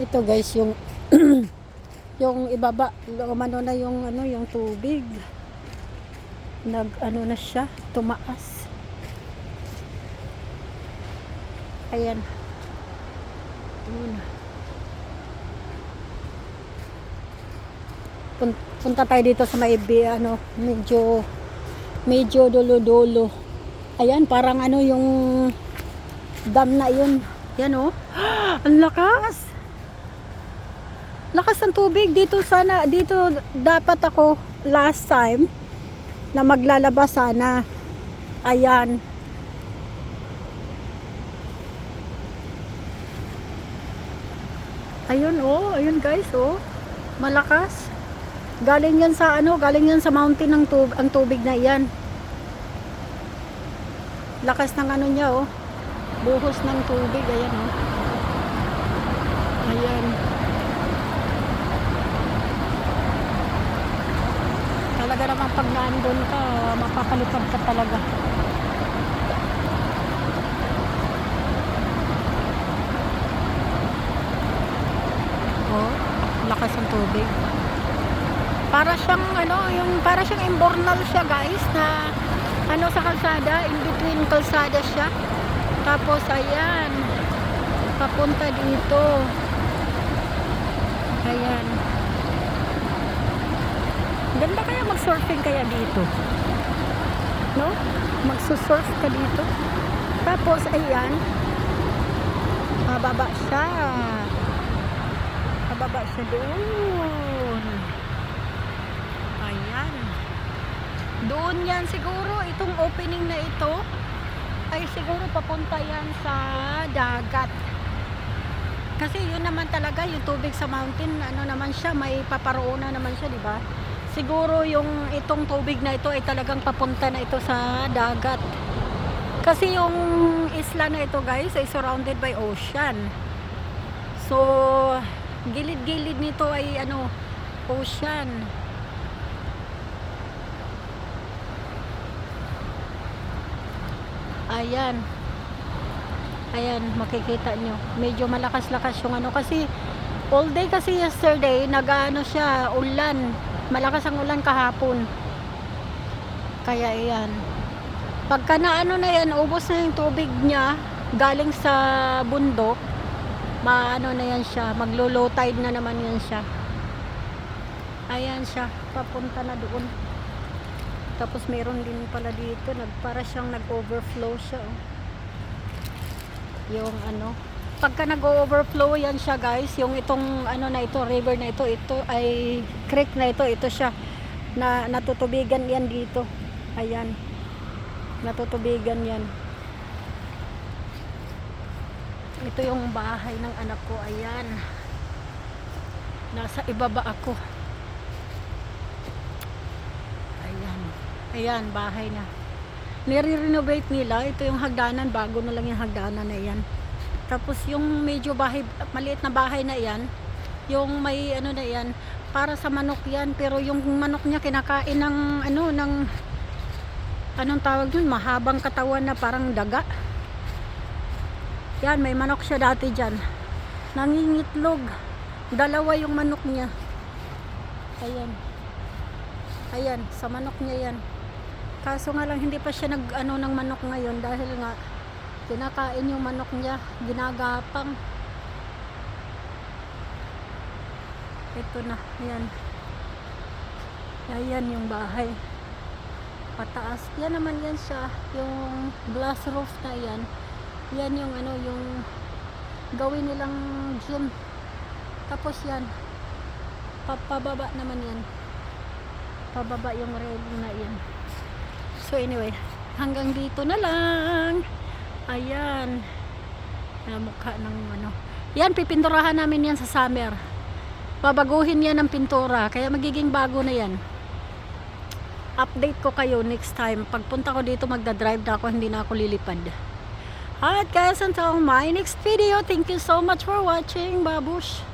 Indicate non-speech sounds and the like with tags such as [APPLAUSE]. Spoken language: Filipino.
Ito guys, yung [CLEARS THROAT] yung ibaba, umano na yung ano, yung tubig. Nag ano na siya, tumaas. Ayan. Pun- Punta tayo dito sa may ano, medyo medyo dolo-dolo. Ayan, parang ano yung dam na yun. Yan oh. [GASPS] Ang lakas. Lakas ng tubig dito sana dito dapat ako last time na maglalabas sana. Ayan. Ayun oh, ayun guys oh. Malakas. Galing yan sa ano, galing yan sa mountain ng tub ang tubig na iyan. Lakas ng ano niya oh. Buhos ng tubig ayan oh. Ayan. Talaga naman pag naandun ka, mapapalipad ka talaga. Oh, lakas ng tubig. Para siyang ano, yung para siyang imbornal siya, guys, na ano sa kalsada, in between kalsada siya. Tapos ayan, papunta dito. Ayan. Ganda kaya mag-surfing kaya dito. No? Magsusurf ka dito. Tapos ayan, mababa siya. Mababa siya doon. Ayan. Doon yan siguro, itong opening na ito, ay siguro papunta yan sa dagat. Kasi yun naman talaga, yung tubig sa mountain, ano naman siya, may paparoonan naman siya, di ba? Siguro yung itong tubig na ito ay talagang papunta na ito sa dagat. Kasi yung isla na ito guys ay surrounded by ocean. So, gilid-gilid nito ay ano, ocean. Ayan. Ayan, makikita nyo. Medyo malakas-lakas yung ano. Kasi, all day kasi yesterday, nag-ano siya, ulan. Malakas ang ulan kahapon. Kaya ayan. Pagka na ano na yan, ubos na yung tubig niya, galing sa bundok, maano na yan siya, maglo-low tide na naman yan siya. Ayan siya, papunta na doon. Tapos meron din pala dito, nagpara siyang nag-overflow siya. Oh. Yung ano, pagka nag-overflow yan siya guys, yung itong ano na ito, river na ito, ito ay creek na ito, ito siya na natutubigan yan dito. Ayan. Natutubigan yan. Ito yung bahay ng anak ko. Ayan. Nasa ibaba ako. Ayan. Ayan, bahay na. Nire-renovate nila. Ito yung hagdanan. Bago na lang yung hagdanan na yan. Tapos yung medyo bahay, maliit na bahay na yan, yung may ano na yan, para sa manok yan. Pero yung manok niya kinakain ng ano, ng anong tawag dun, mahabang katawan na parang daga. Yan, may manok siya dati dyan. Nangingitlog. Dalawa yung manok niya. Ayan. Ayan, sa manok niya yan. Kaso nga lang, hindi pa siya nag ano ng manok ngayon dahil nga kinakain yung manok niya, ginagapang. Ito na, ayan. Ayan yung bahay pataas. Yan naman yan siya, yung glass roof na yan. Yan yung ano, yung gawin nilang gym. Tapos yan, papababa naman yan. Pababa yung railing na yan. So anyway, hanggang dito na lang. Ayan. Na mukha ng ano. Yan, pipinturahan namin yan sa summer. Babaguhin yan ng pintura. Kaya magiging bago na yan update ko kayo next time. Pagpunta ko dito, magdadrive na ako, hindi na ako lilipad. At guys, until my next video, thank you so much for watching, babush!